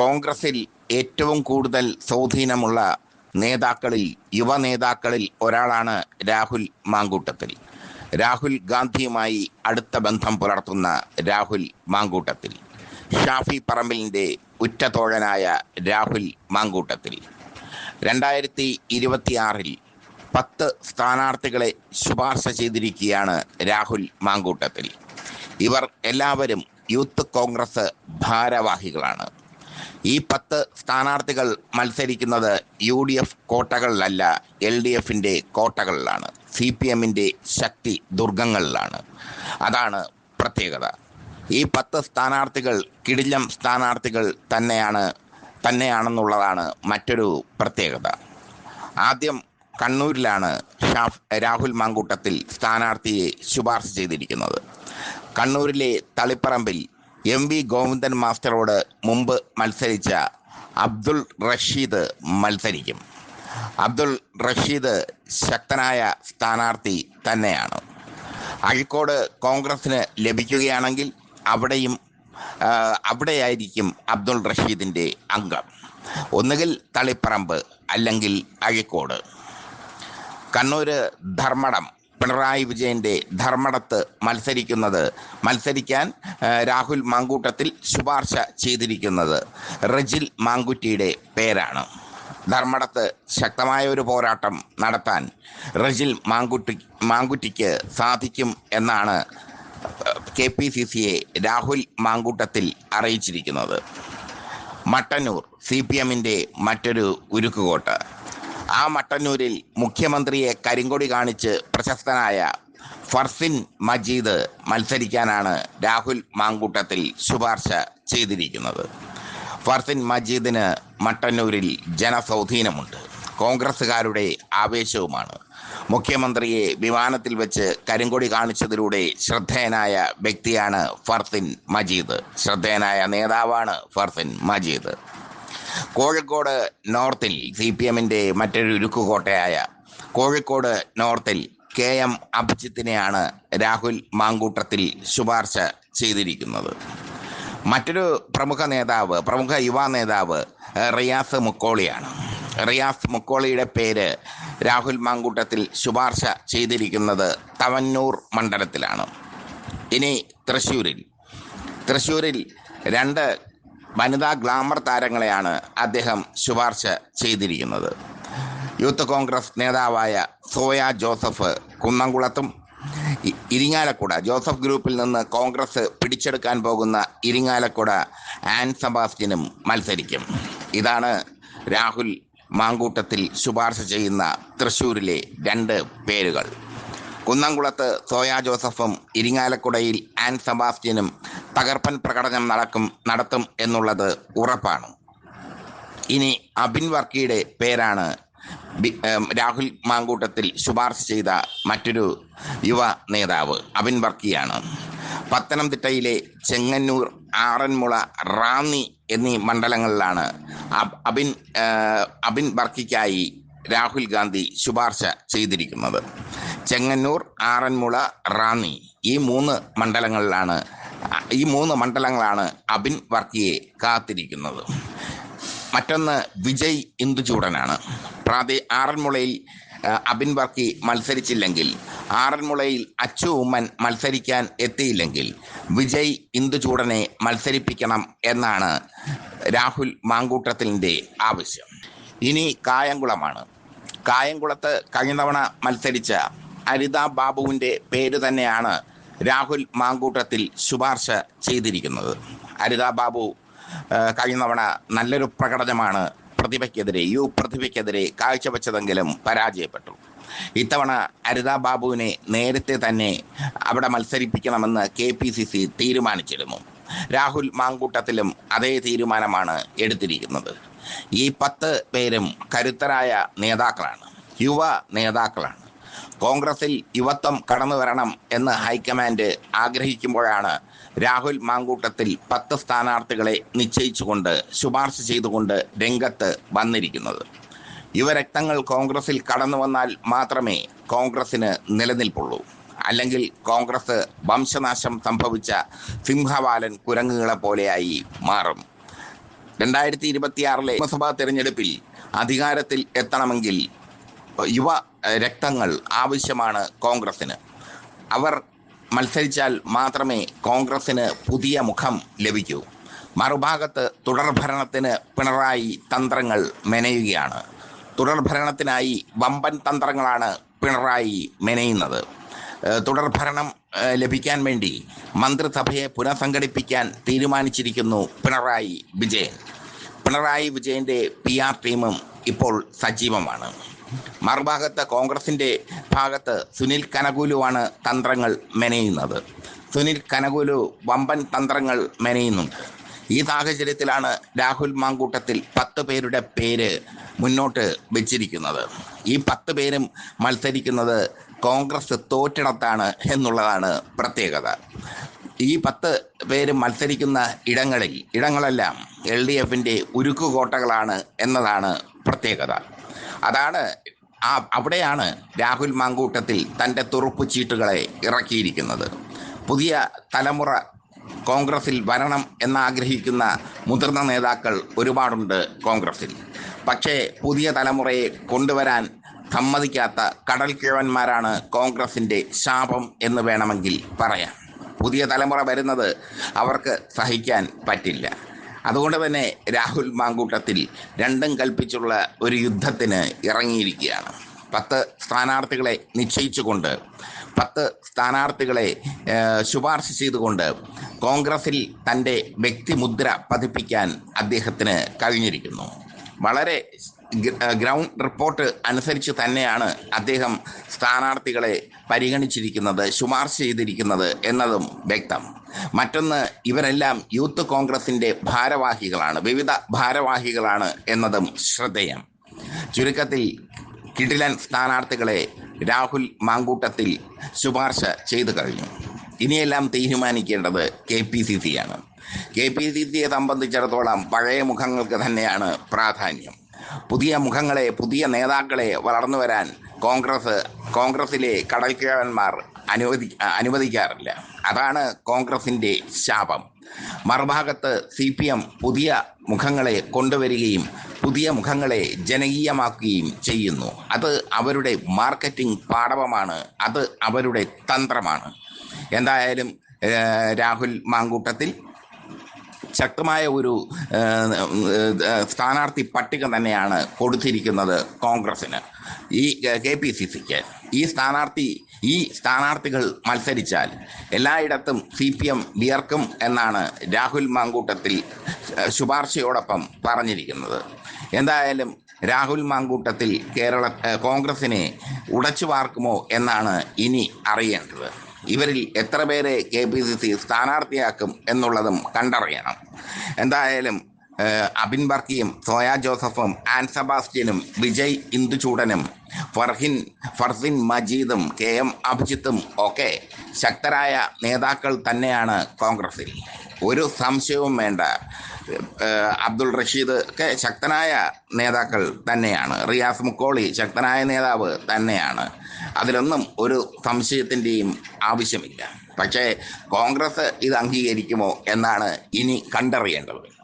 കോൺഗ്രസിൽ ഏറ്റവും കൂടുതൽ സ്വാധീനമുള്ള നേതാക്കളിൽ യുവ നേതാക്കളിൽ ഒരാളാണ് രാഹുൽ മാങ്കൂട്ടത്തിൽ. രാഹുൽ ഗാന്ധിയുമായി അടുത്ത ബന്ധം പുലർത്തുന്ന രാഹുൽ മാങ്കൂട്ടത്തിൽ. ഷാഫി പറമ്പിലിന്റെ ഉറ്റതോഴനായ രാഹുൽ മാങ്കൂട്ടത്തിൽ. രണ്ടായിരത്തി ഇരുപത്തിയാറിൽ പത്ത് സ്ഥാനാർത്ഥികളെ ശുപാർശ ചെയ്തിരിക്കുകയാണ് രാഹുൽ മാങ്കൂട്ടത്തിൽ. ഇവർ എല്ലാവരും യൂത്ത് കോൺഗ്രസ് ഭാരവാഹികളാണ്. ഈ പത്ത് സ്ഥാനാർത്ഥികൾ മത്സരിക്കുന്നത് യു ഡി എഫ് കോട്ടകളിലല്ല എൽ ഡി എഫിന്റെ കോട്ടകളിലാണ്. സി പി എമ്മിന്റെ ശക്തി ദുർഗങ്ങളിലാണ്. അതാണ് പ്രത്യേകത. ഈ പത്ത് സ്ഥാനാർത്ഥികൾ കിടിലം സ്ഥാനാർത്ഥികൾ തന്നെയാണ് തന്നെയാണെന്നുള്ളതാണ് മറ്റൊരു പ്രത്യേകത. ആദ്യം കണ്ണൂരിലാണ് ഷാഫ് രാഹുൽ മാങ്കൂട്ടത്തിൽ സ്ഥാനാർത്ഥിയെ ശുപാർശ ചെയ്തിരിക്കുന്നത്. കണ്ണൂരിലെ തളിപ്പറമ്പിൽ എം വി ഗോവിന്ദൻ മാസ്റ്ററോട് മുമ്പ് മത്സരിച്ച അബ്ദുൾ റഷീദ് മത്സരിക്കും. അബ്ദുൾ റഷീദ് ശക്തനായ സ്ഥാനാർത്ഥി തന്നെയാണ്. അഴിക്കോട് കോൺഗ്രസിന് ലഭിക്കുകയാണെങ്കിൽ അവിടെയും അവിടെയായിരിക്കും അബ്ദുൾ റഷീദിന്റെ അംഗം. ഒന്നുകിൽ തളിപ്പറമ്പ് അല്ലെങ്കിൽ അഴിക്കോട്. കണ്ണൂർ ധർമ്മടം പിണറായി വിജയന്റെ ധർമ്മടത്ത് മത്സരിക്കുന്നത് മത്സരിക്കാൻ രാഹുൽ മാങ്കൂട്ടത്തിൽ ശുപാർശ ചെയ്തിരിക്കുന്നത് റജിൽ മാങ്കുറ്റിയുടെ പേരാണ്. ധർമ്മടത്ത് ശക്തമായ ഒരു പോരാട്ടം നടത്താൻ റജിൽ മാങ്കുട്ടി മാങ്കുറ്റിക്ക് സാധിക്കും എന്നാണ് കെ പി സി സിയെ രാഹുൽ മാങ്കൂട്ടത്തിൽ അറിയിച്ചിരിക്കുന്നത്. മട്ടന്നൂർ സി പി എമ്മിന്റെ മറ്റൊരു ഉരുക്കുകോട്ട്. ആ മട്ടന്നൂരിൽ മുഖ്യമന്ത്രിയെ കരിങ്കൊടി കാണിച്ച് പ്രശസ്തനായ ഫർസിൻ മജീദ് മത്സരിക്കാനാണ് രാഹുൽ മാങ്കൂട്ടത്തിൽ ശുപാർശ ചെയ്തിരിക്കുന്നത്. ഫർസിൻ മജീദിന് മട്ടന്നൂരിൽ ജനസ്വാധീനമുണ്ട്. കോൺഗ്രസ്സുകാരുടെ ആവേശവുമാണ്. മുഖ്യമന്ത്രിയെ വിമാനത്തിൽ വെച്ച് കരിങ്കൊടി കാണിച്ചതിലൂടെ ശ്രദ്ധേയനായ വ്യക്തിയാണ് ഫർസിൻ മജീദ്. ശ്രദ്ധേയനായ നേതാവാണ് ഫർസിൻ മജീദ്. കോഴിക്കോട് നോർത്തിൽ സി പി എമ്മിന്റെ മറ്റൊരു ഉരുക്കുകോട്ടയായ കോഴിക്കോട് നോർത്തിൽ കെ എം അഭിജിത്തിനെയാണ് രാഹുൽ മാങ്കൂട്ടത്തിൽ ശുപാർശ ചെയ്തിരിക്കുന്നത്. മറ്റൊരു പ്രമുഖ നേതാവ് പ്രമുഖ യുവ നേതാവ് റിയാസ് മുക്കോളിയാണ്. റിയാസ് മുക്കോളിയുടെ പേര് രാഹുൽ മാങ്കൂട്ടത്തിൽ ശുപാർശ ചെയ്തിരിക്കുന്നത് തവന്നൂർ മണ്ഡലത്തിലാണ്. ഇനി തൃശ്ശൂരിൽ. തൃശ്ശൂരിൽ രണ്ട് വനിതാ ഗ്ലാമർ താരങ്ങളെയാണ് അദ്ദേഹം ശുപാർശ ചെയ്തിരിക്കുന്നത്. യൂത്ത് കോൺഗ്രസ് നേതാവായ സോയ ജോസഫ് കുന്നംകുളത്തും ഇരിങ്ങാലക്കുട ജോസഫ് ഗ്രൂപ്പിൽ നിന്ന് കോൺഗ്രസ് പിടിച്ചെടുക്കാൻ പോകുന്ന ഇരിങ്ങാലക്കുട ആൻ സബാസ്റ്റ്യനും മത്സരിക്കും. ഇതാണ് രാഹുൽ മാങ്കൂട്ടത്തിൽ ശുപാർശ ചെയ്യുന്ന തൃശ്ശൂരിലെ രണ്ട് പേരുകൾ. കുന്നംകുളത്ത് സോയാ ജോസഫും ഇരിങ്ങാലക്കുടയിൽ ആൻ സെബാസ്റ്റ്യനും തകർപ്പൻ പ്രകടനം നടക്കും നടത്തും എന്നുള്ളത് ഉറപ്പാണ്. ഇനി അബിൻ വർക്കിയുടെ പേരാണ് രാഹുൽ മാങ്കൂട്ടത്തിൽ ശുപാർശ ചെയ്ത മറ്റൊരു യുവ നേതാവ് അബിൻ വർക്കിയാണ്. പത്തനംതിട്ടയിലെ ചെങ്ങന്നൂർ ആറന്മുള റാന്നി എന്നീ മണ്ഡലങ്ങളിലാണ് അബ്- അബിൻ അബിൻ വർക്കിക്കായി രാഹുൽ ഗാന്ധി ശുപാർശ ചെയ്തിരിക്കുന്നത്. ചെങ്ങന്നൂർ ആറന്മുള റാന്നി. ഈ മൂന്ന് മണ്ഡലങ്ങളിലാണ് ഈ മൂന്ന് മണ്ഡലങ്ങളാണ് അബിൻ വർക്കിയെ കാത്തിരിക്കുന്നത്. മറ്റൊന്ന് വിജയ് ഇന്ദുചൂടനാണ്. പ്രാദേ ആറന്മുളയിൽ അബിൻ വർക്കി മത്സരിച്ചില്ലെങ്കിൽ ആറന്മുളയിൽ അച്ചു ഉമ്മൻ മത്സരിക്കാൻ എത്തിയില്ലെങ്കിൽ വിജയ് ഇന്ദുചൂടനെ മത്സരിപ്പിക്കണം എന്നാണ് രാഹുൽ മാങ്കൂട്ടത്തിന്റെ ആവശ്യം. ഇനി കായംകുളമാണ്. കായംകുളത്ത് കഴിഞ്ഞ തവണ മത്സരിച്ച അരിത ബാബുവിന്റെ പേര് തന്നെയാണ് രാഹുൽ മാങ്കൂട്ടത്തിൽ ശുപാർശ ചെയ്തിരിക്കുന്നത്. അരിത ബാബു കഴിഞ്ഞ തവണ നല്ലൊരു പ്രകടനമാണ് പ്രതിഭയ്ക്കെതിരെ യു പ്രതിഭയ്ക്കെതിരെ കാഴ്ചവെച്ചതെങ്കിലും പരാജയപ്പെട്ടു. ഇത്തവണ അരിത ബാബുവിനെ നേരത്തെ തന്നെ അവിടെ മത്സരിപ്പിക്കണമെന്ന് കെ പി സി സി തീരുമാനിച്ചിരുന്നു. രാഹുൽ മാങ്കൂട്ടത്തിലും അതേ തീരുമാനമാണ് എടുത്തിരിക്കുന്നത്. ഈ പത്ത് പേരും കരുത്തരായ നേതാക്കളാണ് യുവ നേതാക്കളാണ്. കോൺഗ്രസിൽ യുവത്വം കടന്നു വരണം എന്ന് ഹൈക്കമാൻഡ് ആഗ്രഹിക്കുമ്പോഴാണ് രാഹുൽ മാങ്കൂട്ടത്തിൽ പത്ത് സ്ഥാനാർത്ഥികളെ നിശ്ചയിച്ചുകൊണ്ട് ശുപാർശ ചെയ്തുകൊണ്ട് രംഗത്ത് വന്നിരിക്കുന്നത്. യുവരക്തങ്ങൾ കോൺഗ്രസിൽ കടന്നു വന്നാൽ മാത്രമേ കോൺഗ്രസിന് നിലനിൽപ്പുള്ളൂ. അല്ലെങ്കിൽ കോൺഗ്രസ് വംശനാശം സംഭവിച്ച സിംഹവാലൻ കുരങ്ങുകളെ പോലെയായി മാറും. രണ്ടായിരത്തി ഇരുപത്തിയാറിലെ നിയമസഭാ തെരഞ്ഞെടുപ്പിൽ അധികാരത്തിൽ എത്തണമെങ്കിൽ യുവ രക്തങ്ങൾ ആവശ്യമാണ് കോൺഗ്രസിന് അവർ മത്സരിച്ചാൽ മാത്രമേ കോൺഗ്രസിന് പുതിയ മുഖം ലഭിക്കൂ. മറുഭാഗത്ത് തുടർഭരണത്തിന് പിണറായി തന്ത്രങ്ങൾ മെനയുകയാണ്. തുടർഭരണത്തിനായി വമ്പൻ തന്ത്രങ്ങളാണ് പിണറായി മെനയുന്നത്. തുടർഭരണം ലഭിക്കാൻ വേണ്ടി മന്ത്രിസഭയെ പുനഃസംഘടിപ്പിക്കാൻ തീരുമാനിച്ചിരിക്കുന്നു പിണറായി വിജയൻ. പിണറായി വിജയന്റെ പി ആർ ടീമും ഇപ്പോൾ സജീവമാണ്. മറുഭാഗത്ത് കോൺഗ്രസിന്റെ ഭാഗത്ത് സുനിൽ കനകൂലുവാണ് തന്ത്രങ്ങൾ മെനയുന്നത്. സുനിൽ കനകൂലു വമ്പൻ തന്ത്രങ്ങൾ മെനയുന്നുണ്ട്. ഈ സാഹചര്യത്തിലാണ് രാഹുൽ മാങ്കൂട്ടത്തിൽ പത്ത് പേരുടെ പേര് മുന്നോട്ട് വെച്ചിരിക്കുന്നത്. ഈ പത്ത് പേരും മത്സരിക്കുന്നത് കോൺഗ്രസ് തോറ്റിടത്താണ് എന്നുള്ളതാണ് പ്രത്യേകത. ഈ പത്ത് പേര് മത്സരിക്കുന്ന ഇടങ്ങളിൽ ഇടങ്ങളെല്ലാം എൽ ഡി എഫിന്റെ ഉരുക്കുകോട്ടകളാണ് എന്നതാണ് പ്രത്യേകത. അതാണ് ആ അവിടെയാണ് രാഹുൽ മാങ്കൂട്ടത്തിൽ തന്റെ തുറുപ്പ് ചീട്ടുകളെ ഇറക്കിയിരിക്കുന്നത്. പുതിയ തലമുറ കോൺഗ്രസിൽ വരണം എന്നാഗ്രഹിക്കുന്ന മുതിർന്ന നേതാക്കൾ ഒരുപാടുണ്ട് കോൺഗ്രസിൽ. പക്ഷേ പുതിയ തലമുറയെ കൊണ്ടുവരാൻ സമ്മതിക്കാത്ത കടൽ കിഴവന്മാരാണ് കോൺഗ്രസിന്റെ ശാപം എന്ന് വേണമെങ്കിൽ പറയാം. പുതിയ തലമുറ വരുന്നത് അവർക്ക് സഹിക്കാൻ പറ്റില്ല. അതുകൊണ്ട് തന്നെ രാഹുൽ മാങ്കൂട്ടത്തിൽ രണ്ടും കൽപ്പിച്ചുള്ള ഒരു യുദ്ധത്തിന് ഇറങ്ങിയിരിക്കുകയാണ്. പത്ത് സ്ഥാനാർത്ഥികളെ നിശ്ചയിച്ചുകൊണ്ട് പത്ത് സ്ഥാനാർത്ഥികളെ ശുപാർശ ചെയ്തുകൊണ്ട് കോൺഗ്രസിൽ തന്റെ വ്യക്തിമുദ്ര പതിപ്പിക്കാൻ അദ്ദേഹത്തിന് കഴിഞ്ഞിരിക്കുന്നു. വളരെ ഗ്രൗണ്ട് റിപ്പോർട്ട് അനുസരിച്ച് തന്നെയാണ് അദ്ദേഹം സ്ഥാനാർത്ഥികളെ പരിഗണിച്ചിരിക്കുന്നത് ശുപാർശ ചെയ്തിരിക്കുന്നത് എന്നതും വ്യക്തം. മറ്റൊന്ന് ഇവരെല്ലാം യൂത്ത് കോൺഗ്രസിന്റെ ഭാരവാഹികളാണ് വിവിധ ഭാരവാഹികളാണ് എന്നതും ശ്രദ്ധേയം. ചുരുക്കത്തിൽ കിടിലൻ സ്ഥാനാർത്ഥികളെ രാഹുൽ മാങ്കൂട്ടത്തിൽ ശുപാർശ ചെയ്തു കഴിഞ്ഞു. ഇനിയെല്ലാം തീരുമാനിക്കേണ്ടത് കെ പി സി സി ആണ് കെ പി സി സിയെ സംബന്ധിച്ചിടത്തോളം പഴയ മുഖങ്ങൾക്ക് തന്നെയാണ് പ്രാധാന്യം. പുതിയ മുഖങ്ങളെ പുതിയ നേതാക്കളെ വളർന്നു വരാൻ കോൺഗ്രസ് കോൺഗ്രസിലെ കടൽക്കിഴവന്മാർ അനുവദി അനുവദിക്കാറില്ല. അതാണ് കോൺഗ്രസിന്റെ ശാപം. മറുഭാഗത്ത് സി പി എം പുതിയ മുഖങ്ങളെ കൊണ്ടുവരികയും പുതിയ മുഖങ്ങളെ ജനകീയമാക്കുകയും ചെയ്യുന്നു. അത് അവരുടെ മാർക്കറ്റിംഗ് പാടവമാണ് അത് അവരുടെ തന്ത്രമാണ്. എന്തായാലും രാഹുൽ മാങ്കൂട്ടത്തിൽ ശക്തമായ ഒരു സ്ഥാനാർത്ഥി പട്ടിക തന്നെയാണ് കൊടുത്തിരിക്കുന്നത് കോൺഗ്രസിന് ഈ കെ പി സി സിക്ക് ഈ സ്ഥാനാർത്ഥി ഈ സ്ഥാനാർത്ഥികൾ മത്സരിച്ചാൽ എല്ലായിടത്തും സി പി എം വിയർക്കും എന്നാണ് രാഹുൽ മാങ്കൂട്ടത്തിൽ ശുപാർശയോടൊപ്പം പറഞ്ഞിരിക്കുന്നത്. എന്തായാലും രാഹുൽ മാങ്കൂട്ടത്തിൽ കേരള കോൺഗ്രസിനെ ഉടച്ചു വാർക്കുമോ എന്നാണ് ഇനി അറിയേണ്ടത്. ഇവരിൽ എത്ര പേരെ കെ പി സി സി സ്ഥാനാർത്ഥിയാക്കും എന്നുള്ളതും കണ്ടറിയണം. എന്തായാലും അബിൻ ബർക്കിയും സോയ ജോസഫും ആൻ സെബാസ്റ്റ്യനും വിജയ് ഇന്ദുചൂടനും ഫർഹിൻ ഫർസിൻ മജീദും കെ എം അഭിജിത്തും ഒക്കെ ശക്തരായ നേതാക്കൾ തന്നെയാണ് കോൺഗ്രസിൽ. ഒരു സംശയവും വേണ്ട. അബ്ദുൾ റഷീദ് ഒക്കെ ശക്തനായ നേതാക്കൾ തന്നെയാണ്. റിയാസ് മുക്കോളി ശക്തനായ നേതാവ് തന്നെയാണ്. അതിലൊന്നും ഒരു സംശയത്തിന്റെയും ആവശ്യമില്ല. പക്ഷേ കോൺഗ്രസ് ഇത് അംഗീകരിക്കുമോ എന്നാണ് ഇനി കണ്ടറിയേണ്ടത്.